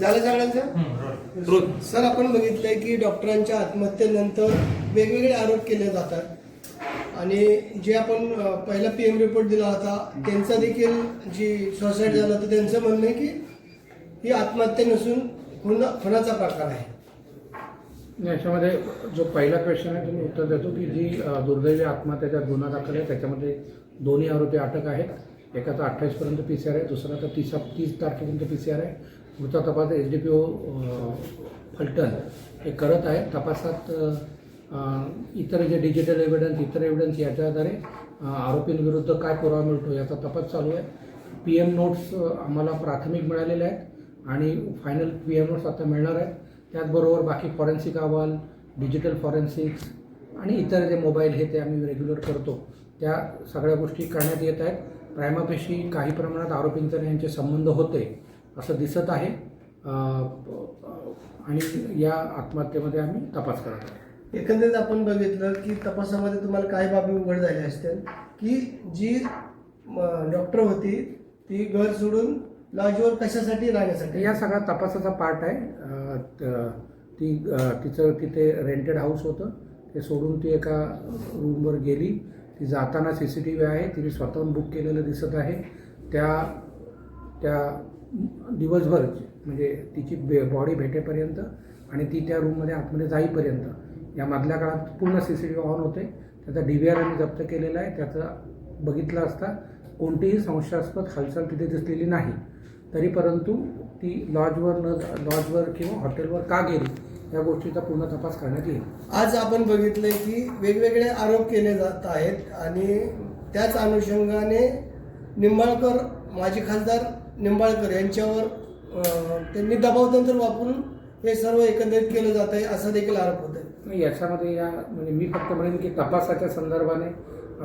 झालं सगळ्यांचं? सर आपण बघितलंय की डॉक्टरांच्या आत्महत्येनंतर वेगवेगळे आरोप केले जातात. आणि जे आपण पहिला पी एम रिपोर्ट दिला होता त्यांचा देखील जी सुसाईड झाला होतं त्यांचं म्हणणं आहे की ही आत्महत्या नसून होणं प्रकार आहे. याच्यामध्ये जो पहिला क्वेश्चन आहे तुम्ही उत्तर देतो की जी दुर्दैवी आत्महत्याचा गुन्हा दाखल आहे त्याच्यामध्ये दोन्ही आरोपी अटक आहेत. एकाचा अठ्ठावीसपर्यंत पी सी आर आहे तर तीस तीस तारखेपर्यंत पी सी आर आहे. पुढचा तपास H D P O Phaltan हे करत आहे. तपासात इतर जे डिजिटल एव्हिडन्स इतर एव्हिडन्स याच्या आधारे आरोपींविरुद्ध काय पुरावा मिळतो याचा तपास चालू आहे. पी एम नोट्स आम्हाला प्राथमिक मिळालेले आहेत आणि फायनल पी एम नोट्स आता मिळणार आहेत. त्याचबरोबर बाकी फॉरेन्सिक अहवाल डिजिटल फॉरेन्सिक्स आणि इतर जे मोबाईल हे ते आम्ही रेग्युलर करतो. त्या सगळ्या गोष्टी करण्यात येत आहेत. प्रायमापेशी काही प्रमाणात आरोपींचे यांचे संबंध होते असं दिसत आहे. आणि या आत्महत्येमध्ये आम्ही तपास करत आहोत. एकंदरीत आपण बघितलं की तपासामध्ये तुम्हाला काही बाबी उघड झाल्या असतील की जी डॉक्टर होती ती घर सोडून लॉजवर कशासाठी राहण्यासाठी? या सगळा तपासाचा पार्ट आहे. त- तिचं तिथे रेंटेड हाऊस होतं. ते सोडून ती एका रूमवर गेली. ती जाताना सी सी टी व्ही आहे तिने स्वतःहून बुक केलेलं दिसत आहे. त्या त्या दिवसभर म्हणजे तिची बे बॉडी भेटेपर्यंत आणि ती त्या रूममध्ये आतमध्ये जाईपर्यंत या मधल्या काळात पूर्ण C C T V on होते. त्याचा डी व्ही आर आम्ही जप्त केलेला आहे. त्याचा बघितलं असता कोणतीही संशयास्पद हालचाल तिथे दिसलेली नाही. तरी परंतु ती लॉजवर न लॉजवर किंवा हॉटेलवर का गेली? या गोष्टीचा पूर्ण तपास करण्यात येईल. आज आपण बघितलंय की वेगवेगळे आरोप केले जात आहेत आणि त्याच अनुषंगाने निंबाळकर माजी खासदार निंबाळकर यांच्यावर त्यांनी दबावतंत्र वापरून हे सर्व एकत्रित केलं जात आहे असा देखील आरोप होत आहे. याच्यामध्ये या म्हणजे मी फक्त म्हणेन की तपासाच्या संदर्भाने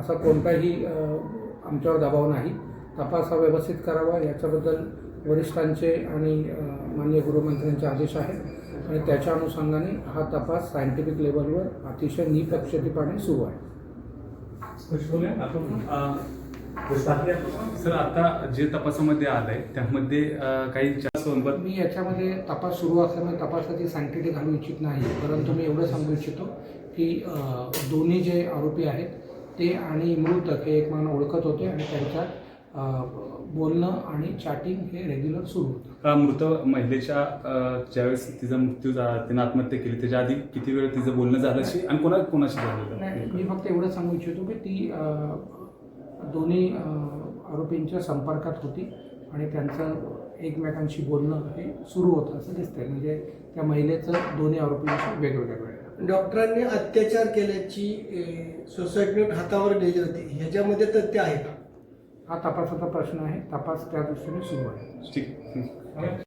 असा कोणताही आमच्यावर दबाव नाही. तपास हा व्यवस्थित करावा याच्याबद्दल वरिष्ठांचे आणि माननीय गृहमंत्र्यांचे आदेश आहेत. आणि त्याच्या अनुषंगाने हा तपास सायंटिफिक लेवलवर अतिशय निपक्षपातीपणे सुरू आहे. सर आता जे तपासामध्ये आलंय त्यामध्ये काही सोबत मी याच्यामध्ये तपास सुरू असल्यामुळे तपासाची सँक्टिटी घालू इच्छित नाही. परंतु मी एवढं सांगू इच्छितो की दोन्ही जे आरोपी आहेत ते आणि मृतक हे एकमेकांना ओळखत होते आणि त्यांच्यात बोलणं आणि चॅटिंग हे रेग्युलर सुरू होतं. मृत महिलेच्या ज्यावेळेस तिचा मृत्यू झाला तिनं आत्महत्या केली त्याच्या आधी किती वेळ तिचं बोलणं झालं अशी आणि कोणा कोणाशी नाही झालेलं मी फक्त एवढं सांगू इच्छितो की ती दोन्ही आरोपींच्या संपर्कात होती आणि त्यांचं एकमेकांशी बोलणं हे सुरू होतं असं दिसतंय. म्हणजे त्या महिलेचं दोन्ही आरोपींशी वेगवेगळ्या वेळेला डॉक्टरांनी अत्याचार केल्याची सोसायटी हातावर लिहिली होती. ह्याच्यामध्ये तथ्य आहे का? हा तपासाचा प्रश्न आहे. तपास त्या दृष्टीने सुरू आहे. ठीक.